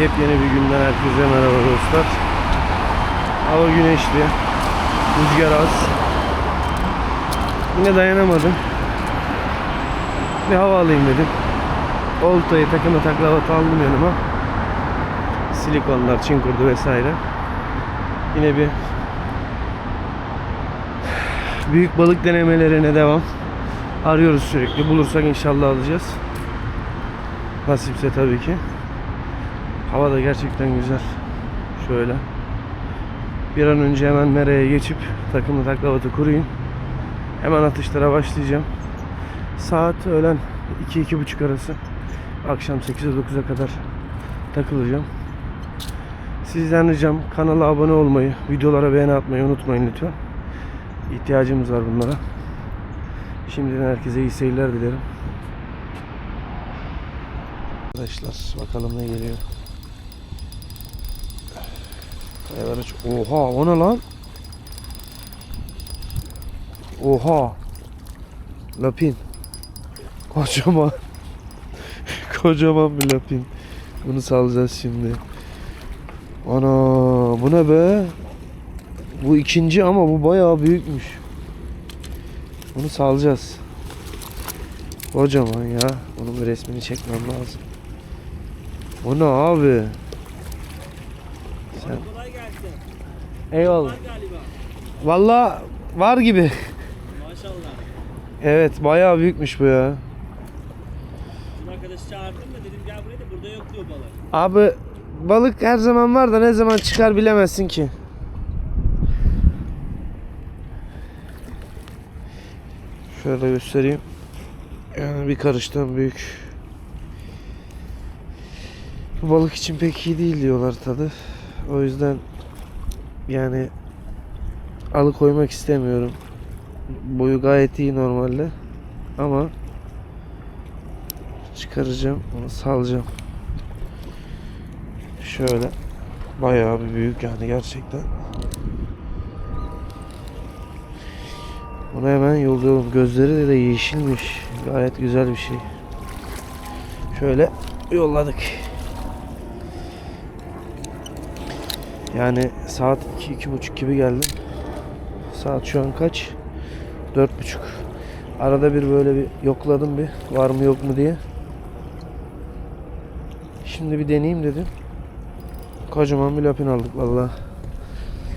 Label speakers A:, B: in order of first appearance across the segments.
A: Yepyeni bir günden herkese merhaba dostlar. Hava güneşli. Rüzgar az. Yine dayanamadım. Bir hava alayım dedim. Oltayı takımı taklavat aldım yanıma. Silikonlar, çinkurdu vesaire. Yine bir büyük balık denemelerine devam. Arıyoruz sürekli. Bulursak inşallah alacağız. Nasipse tabii ki. Hava da gerçekten güzel. Şöyle. Bir an önce hemen meraya geçip takımı taklavatı kurayım. Hemen atışlara başlayacağım. Saat öğlen 2-2.30 arası. Akşam 8'e 9'a kadar takılacağım. Sizden ricam kanala abone olmayı, videolara beğeni atmayı unutmayın lütfen. İhtiyacımız var bunlara. Şimdiden herkese iyi seyirler dilerim. Arkadaşlar bakalım ne geliyor. Çok... Oha o ne lan? Oha. Lapin. Kocaman. Kocaman bir lapin. Bunu salacağız şimdi. Ana bu ne be? Bu ikinci ama bu bayağı büyükmüş. Bunu salacağız. Kocaman ya. Bunun bir resmini çekmem lazım. Bu ne abi? Sen... Eyvallah. Valla var gibi.
B: Maşallah.
A: Evet bayağı büyükmüş bu ya.
B: Dün arkadaşı çağırdım da dedim gel buraya da burada yok diyor balık.
A: Abi balık her zaman var da ne zaman çıkar bilemezsin ki. Şöyle göstereyim. Yani bir karıştan büyük. Bu balık için pek iyi değil diyorlar tadı. O yüzden yani alıkoymak istemiyorum. Boyu gayet iyi normalde. Ama çıkaracağım, onu salacağım. Şöyle bayağı bir büyük yani gerçekten. Bunu hemen yolluyorum. Gözleri de yeşilmiş. Gayet güzel bir şey. Şöyle yolladık. Yani saat 2 iki, buçuk gibi geldim. Saat şu an kaç? Dört buçuk. Arada bir böyle bir yokladım bir var mı yok mu diye. Şimdi bir deneyeyim dedim. Kocaman bir lapin aldık valla.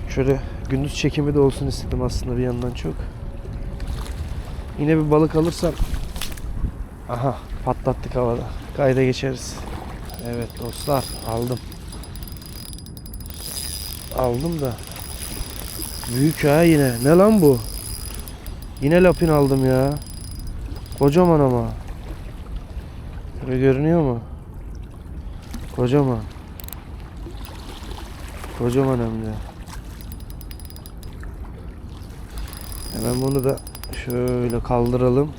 A: Şöyle gündüz çekimi de olsun istedim aslında bir yandan çok. Yine bir balık alırsam Aha patlattık havada. Kayda geçeriz. Evet dostlar aldım. Aldım da. Büyük ha yine. Ne lan bu? Yine lapin aldım ya. Kocaman ama. Şöyle görünüyor mu? Kocaman. Kocaman hem de. Hemen bunu da şöyle kaldıralım.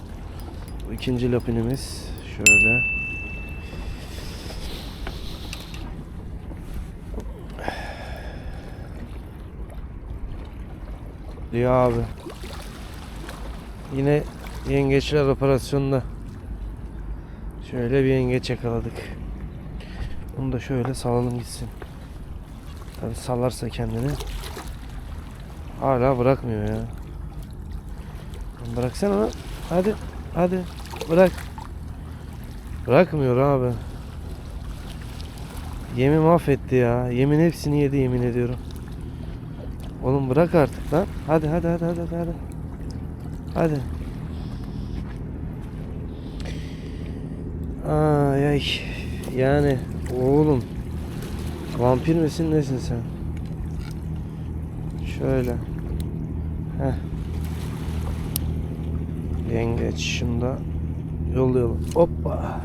A: İkinci lapinimiz. Şöyle. Diyor abi. Yine yengeçler operasyonunda. Şöyle bir yengeç yakaladık. Bunu da şöyle salalım gitsin. Tabi salarsa kendini. Hala bırakmıyor ya. Bıraksana lan. Hadi. Hadi. Bırak. Bırakmıyor abi. Yemi mahvetti ya. Yemin hepsini yedi yemin ediyorum. Oğlum bırak artık lan. Hadi hadi hadi hadi hadi. Hadi. Ay ay. Yani oğlum. Vampir misin nesin sen? Şöyle. Heh. Yengeç şunu da yollayalım. Hoppa.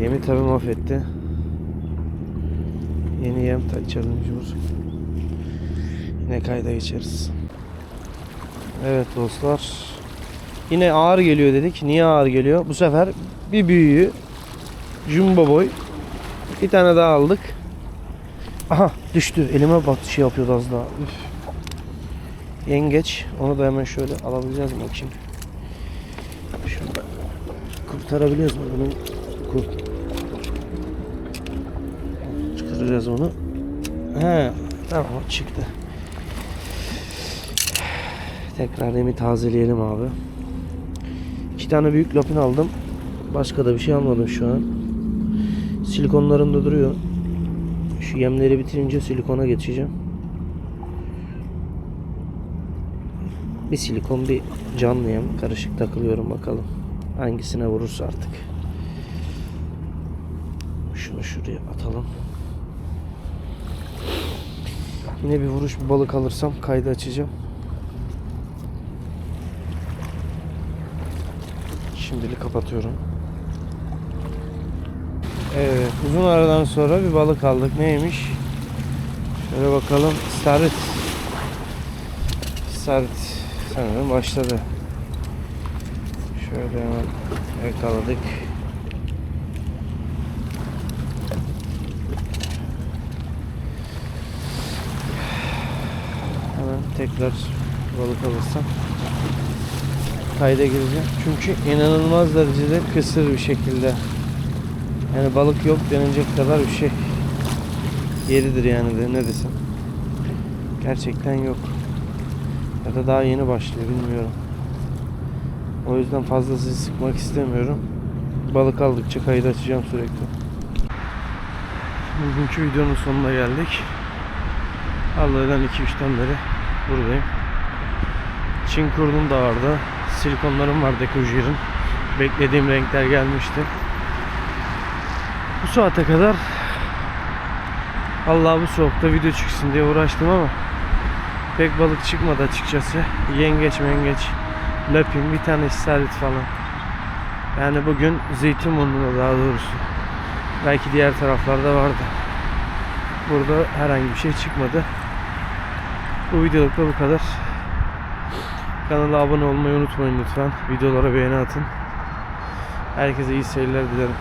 A: Yemi tabi mahvetti. Yeni yem takacağız mecbur. Yine kayda geçeriz. Evet dostlar. Yine ağır geliyor dedik. Niye ağır geliyor? Bu sefer bir büyüğü jumbo boy bir tane daha aldık. Aha düştü. Elime battı şey yapıyordu az daha. Üf. Yengeç. Onu da hemen şöyle alabileceğiz mi bakayım. Şunu kurtarabiliyoruz mu? Bunu kurt... kaldıracağız onu. He, tamam çıktı. Tekrar yemi tazeleyelim abi. İki tane büyük lapin aldım. Başka da bir şey almadım şu an. Silikonlarım da duruyor. Şu yemleri bitirince silikona geçeceğim. Bir silikon bir canlı yem karışık takılıyorum bakalım. Hangisine vurursa artık. Şunu şuraya atalım. Yine bir vuruş bir balık alırsam kaydı açacağım. Şimdilik kapatıyorum. Evet, uzun aradan sonra bir balık aldık. Neymiş? Şöyle bakalım. Starit. Starit sanırım başladı. Şöyle hemen yakaladık. Hemen tekrar balık alırsam kayda gireceğim. Çünkü inanılmaz derecede kısır bir şekilde. Yani balık yok denilecek kadar bir şey. Yeridir yani de ne desem. Gerçekten yok. Ya da daha yeni başlıyor bilmiyorum. O yüzden fazla sizi sıkmak istemiyorum. Balık aldıkça kayıt açacağım sürekli. Bugünkü videonun sonuna geldik. Allah'tan 2-3'ten beri buradayım. Çin kurdum da vardı. Silikonlarım var Decogear'ın. Beklediğim renkler gelmişti. Bu saate kadar Allah bu soğukta video çıksın diye uğraştım ama pek balık çıkmadı açıkçası. Yengeç mengeç, lapin, bir tane istarit falan. Yani bugün Zeytinburnu'nda daha doğrusu. Belki diğer taraflarda vardı. Burada herhangi bir şey çıkmadı. Bu videoluk da bu kadar. Kanala abone olmayı unutmayın lütfen. Videolara beğeni atın. Herkese iyi seyirler dilerim.